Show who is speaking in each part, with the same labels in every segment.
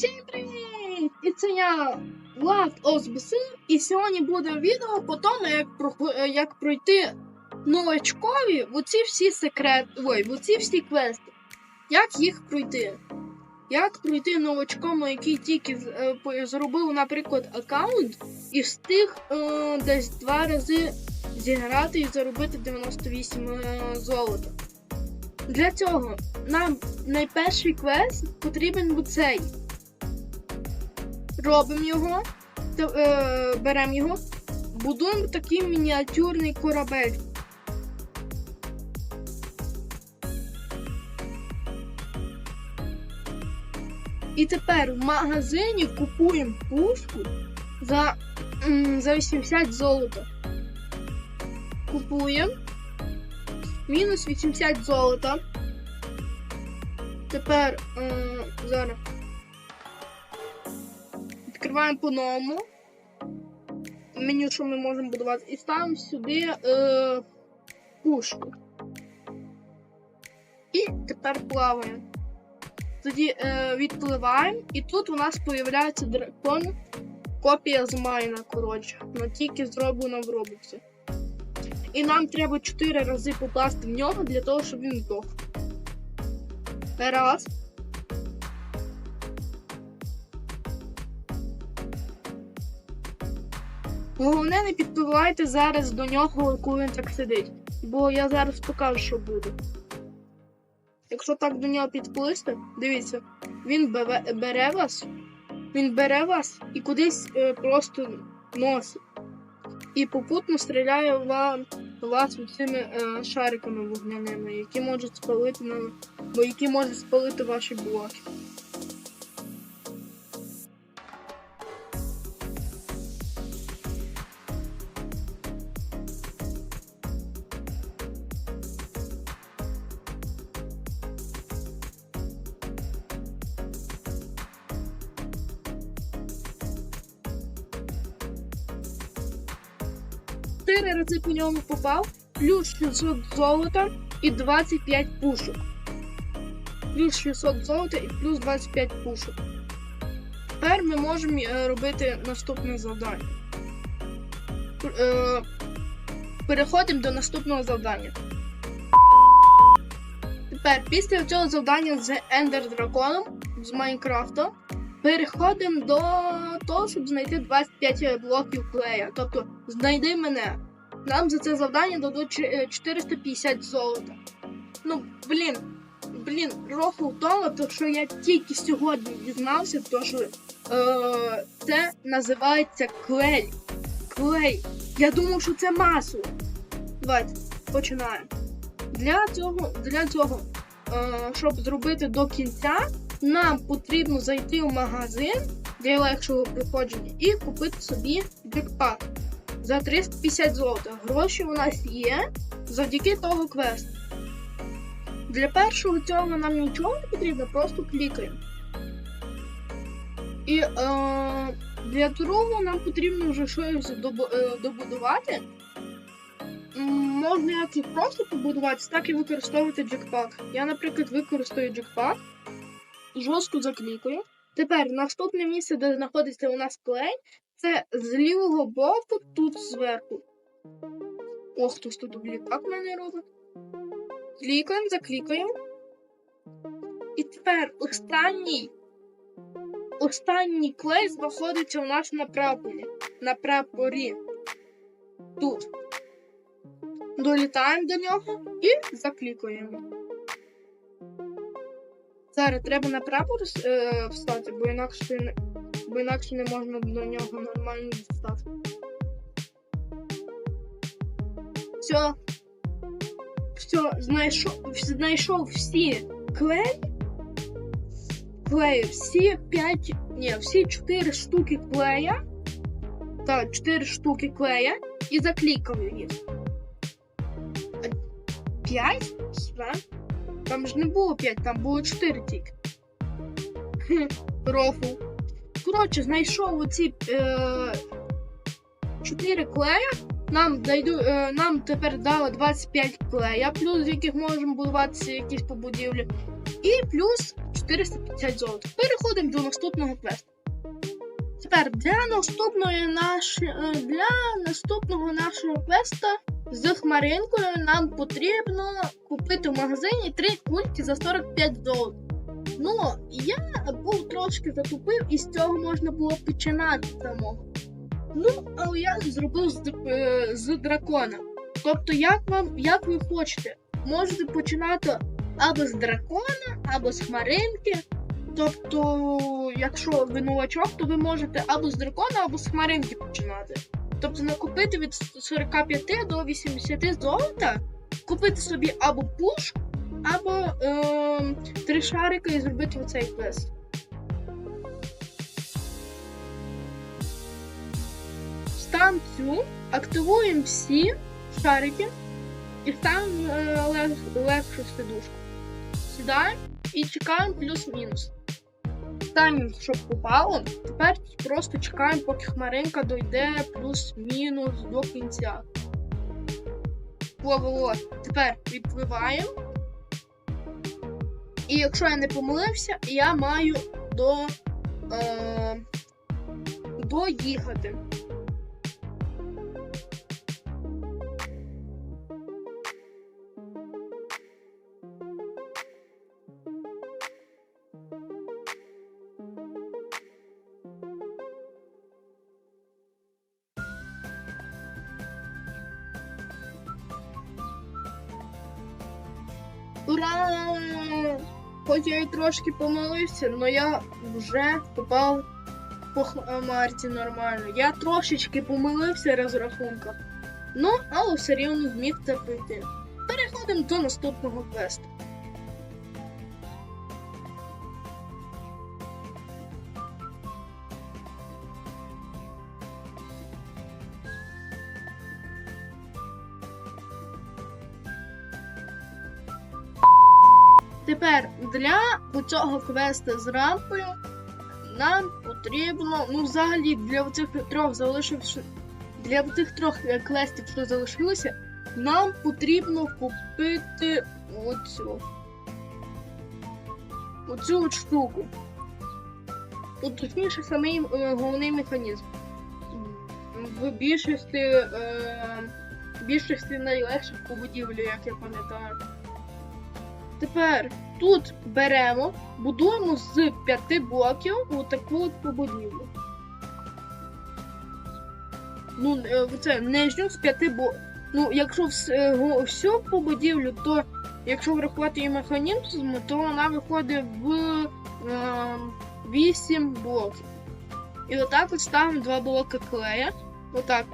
Speaker 1: Всім привіт! І це я Влад ОСБС, і сьогодні буде відео по тому, як, як пройти новачкові в оці всі секрет... Ой, в оці всі квести. Як їх пройти? Як пройти новачком, який тільки е, зробив, наприклад, аккаунт і встиг е, десь два рази зіграти і заробити 98 е, золота. Для цього нам найперший квест потрібен був цей. Робимо його, та- е, беремо його, будуємо такий мініатюрний корабель. І тепер в магазині купуємо пушку за, за 80 золота. Купуємо. Мінус 80 золота. Тепер е, зараз відкриваємо по-новому. Меню, що ми можемо будувати, і ставимо сюди е, пушку. І тепер плаваємо. Тоді е, відпливаємо, і тут у нас з'являється дракон. Копія з майна, коротше, але тільки зроблена в робоксі. І нам треба 4 рази попасти в нього для того, щоб він здох. Раз. Головне, не підпливайте зараз до нього, коли він так сидить. Бо я зараз покажу, що буде. Якщо так до нього підплисти, дивіться, він бере вас, він бере вас і кудись е, просто носить. І попутно стріляє вам, вас цими е, шариками вогняними, які можуть спалити на бо які можуть спалити ваші блоки. Чотири рази по ньому попав, плюс 600 золота і 25 пушок. Плюс 600 золота і плюс 25 пушок. Тепер ми можемо е, робити наступне завдання. Е, переходимо до наступного завдання. Тепер, після цього завдання з Ender Драконом з Майнкрафта, переходимо до того, щоб знайти 25 блоків клея. Тобто, знайди мене. Нам за це завдання дадуть е, 450 золота. Ну, блін, блін, рофл тому, то що я тільки сьогодні дізнався, то що е, це називається клей. Клей. Я думав, що це масло. Давайте, починаємо. Для цього, для цього е, щоб зробити до кінця, нам потрібно зайти в магазин для легшого приходження і купити собі джекпак за 350 золота. Гроші у нас є завдяки того квесту. Для першого цього нам нічого не потрібно, просто клікаємо. І е, для другого нам потрібно вже щось е, добудувати. Можна як і просто побудувати, так і використовувати джекпак. Я, наприклад, використаю джекпак, жорстко заклікаю. Тепер наступне місце, де знаходиться у нас клей, це з лівого боку, тут зверху. О, хтось тут в мене робить. Клікаємо, заклікаємо. І тепер останній. Останній клей знаходиться у нас на прапорі. На прапорі. Тут. Долітаємо до нього і заклікуємо. Зараз треба на прапор е, встати, бо інакше, бо інакше не можна до нього нормально дістати. Все. Все, знайшов, знайшов всі клей. Клеї, всі 5, ні, всі 4 штуки клея. Так, 4 штуки клея і заклікав їх. 5? Все. Там ж не було 5, там було 4 тільки. Хм, рофл. Коротше, знайшов оці е, 4 клея. Нам, дайду, е, нам тепер дало 25 клея, плюс з яких можемо будуватися якісь побудівлі. І плюс 450 золота. Переходимо до наступного квесту. Тепер для наступної наш... е, для наступного нашого квеста з хмаринкою нам потрібно купити в магазині три кульки за 45 золота. Ну, я був трошки затупив, і з цього можна було починати самого. Ну, але я зробив з, е, з дракона. Тобто, як вам, як ви хочете, можете починати або з дракона, або з хмаринки. Тобто, якщо ви новачок, то ви можете або з дракона, або з хмаринки починати. Тобто накупити від 45 до 80 золота, купити собі або пуш, або е, три шарика і зробити оцей квест. Цю, активуємо всі шарики і ставимо е, лег- легшу сидушку. Сідаємо і чекаємо плюс-мінус. Ставимо, щоб попало. Тепер просто чекаємо, поки хмаринка дойде плюс-мінус до кінця. Во-во-во. Тепер відпливаємо. І якщо я не помилився, я маю до. Е, доїхати. Ура! Хоч я і трошки помилився, але я вже попав по Марті нормально. Я трошечки помилився розрахунках. Ну, але все рівно зміг це пройти. Переходимо до наступного квесту. Для цього квесту з рампою нам потрібно, ну взагалі для цих трьох залишивши для цих трьох квестів, що залишилося, нам потрібно купити оцю. Оцю от штуку. Тут точніше самий е, головний механізм. В більшості, е, більшості найлегших по будівлі, як я пам'ятаю. Тепер тут беремо, будуємо з п'яти блоків отаку от побудівлю. Ну, е, це нижню з п'яти блоків. Ну, якщо е, всю побудівлю, то якщо врахувати і механізм, то вона виходить в е, 8 блоків. І отак от ставимо два блоки клея. Отак.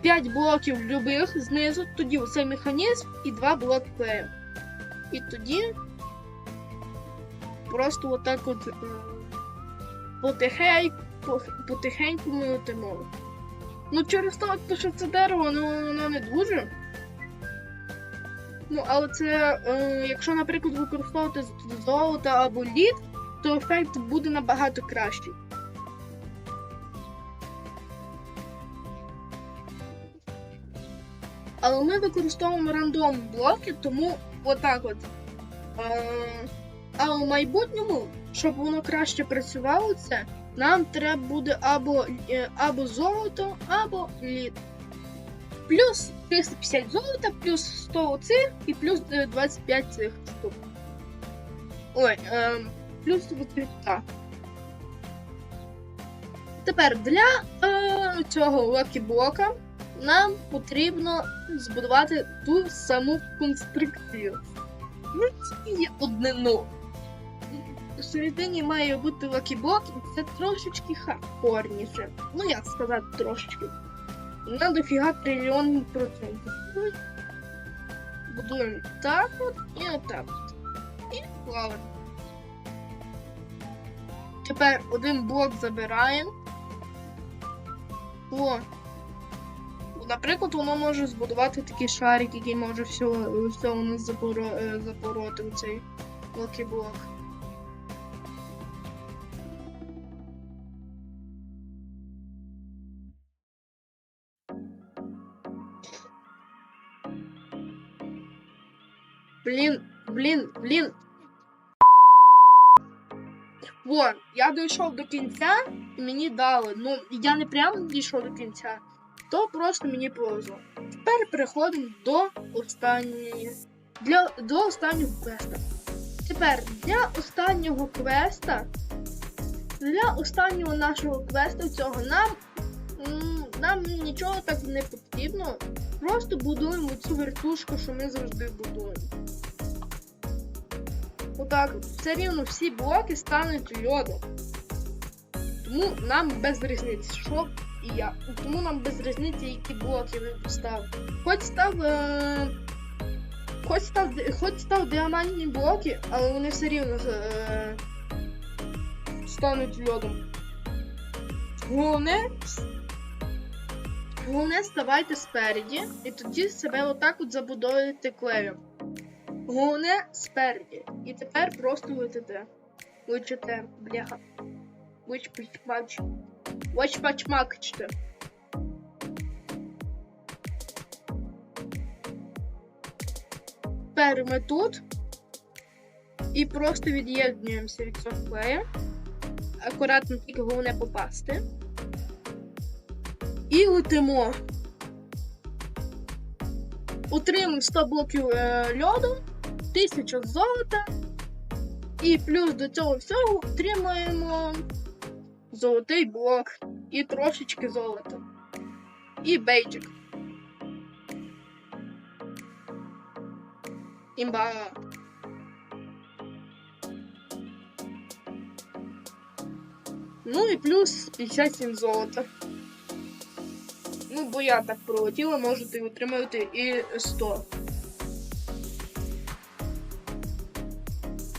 Speaker 1: 5 блоків любих знизу, тоді оцей механізм і два блоки клея. І тоді просто отак от е, потихеньку, потихеньку ми летимо. Ну, через те, що це дерево, ну воно не дуже. Ну, але це, е, якщо, наприклад, використовувати золото або лід, то ефект буде набагато кращий. Але ми використовуємо рандом блоки, тому отак от. Е, а у майбутньому, щоб воно краще працювало, це нам треба буде або, е, або золото, або лід. Плюс 350 золота, плюс 100 оцих і плюс е, 25 цих штук. Ой, е, плюс так. Є для е, цього лакі-блока нам потрібно збудувати ту саму конструкцію. Ну, тільки є одне но. Всередині має бути лакіблок, і це трошечки хардкорніше. Ну, як сказати, трошечки. На дофіга трильйон процентів. Ну, Будуємо так от і отак от. І плаваємо. Тепер один блок забираємо. О. Наприклад, воно може збудувати такий шарик, який може все у нас е, запороти у цей лакіблок. Блін, блін, блін. Вон, я дійшов до кінця і мені дали. Ну, я не прямо дійшов до кінця, то просто мені повезло. Тепер переходимо до останньої. Для, до останнього квеста. Тепер для останнього квеста. Для останнього нашого квесту цього нам, нам нічого так не потрібно. Просто будуємо цю вертушку, що ми завжди будуємо. Отак, все рівно всі блоки стануть льодом. Тому нам без різниці, що і як. Тому нам без різниці, які блоки ви поставили. Хоч став. Е... Хоч став, хоч став діамантні блоки, але вони все рівно е... стануть льодом. Головне. Головне ставайте спереді, і тоді себе отак от забудовуєте клеєм. Головне спереді. І тепер просто летите. Лечите, бляха. Вич пачмач. Вич пачмакчте. Тепер ми тут. І просто від'єднуємося від цього клея. Акуратно тільки головне попасти. І летимо. Утримуємо 100 блоків е, льоду, 1000 золота. І плюс до цього всього отримуємо золотий блок і трошечки золота. І бейджик. Імба. Ну і плюс 57 золота. Ну, бо я так пролетіла, можете отримати і 100.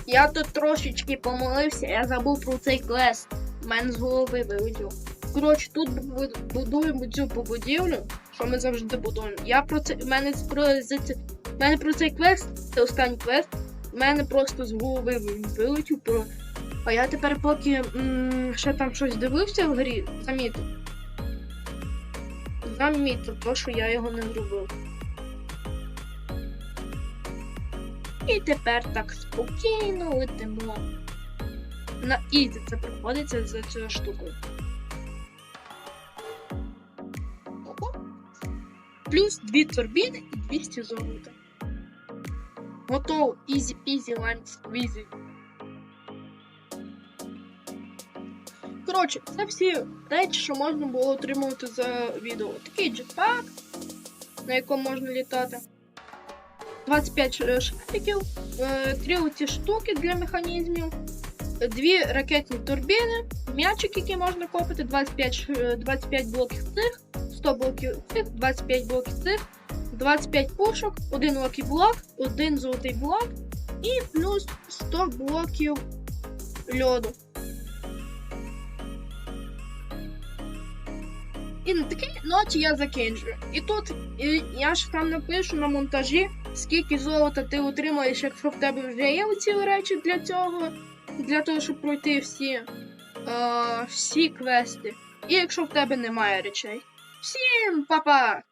Speaker 1: Я тут трошечки помилився, я забув про цей квест. У мене з голови вилетів. Коротше, тут будуємо цю побудівлю, що ми завжди будуємо. Я про це. Мене про мене про цей квест, це останній квест. Мене просто з голови вилетів про. А я тепер поки м, ще там щось дивився в грі, замітив. Замітив то, що я його не зробив. І тепер так спокійно летимо. На ізі це проходиться за цією штукою. Плюс дві турбіни і 200 золота. Готово. Ізі пізі лайн сквізі. Коротше, це всі речі, що можна було отримувати за відео. Такий джетпак, на якому можна літати. 25 ш- шариків, е, три оці штуки для механізмів, е, дві ракетні турбіни, м'ячик, який можна копити, 25, е, 25 блоків цих, 100 блоків цих, 25 блоків цих, 25 пушок, один локі блок, один золотий блок і плюс 100 блоків льоду. І на такій ноті я закінчую. І тут і я ж там напишу на монтажі, скільки золота ти отримаєш, якщо в тебе вже є ці речі для цього, для того, щоб пройти всі, е, всі квести. І якщо в тебе немає речей. Всім па-па!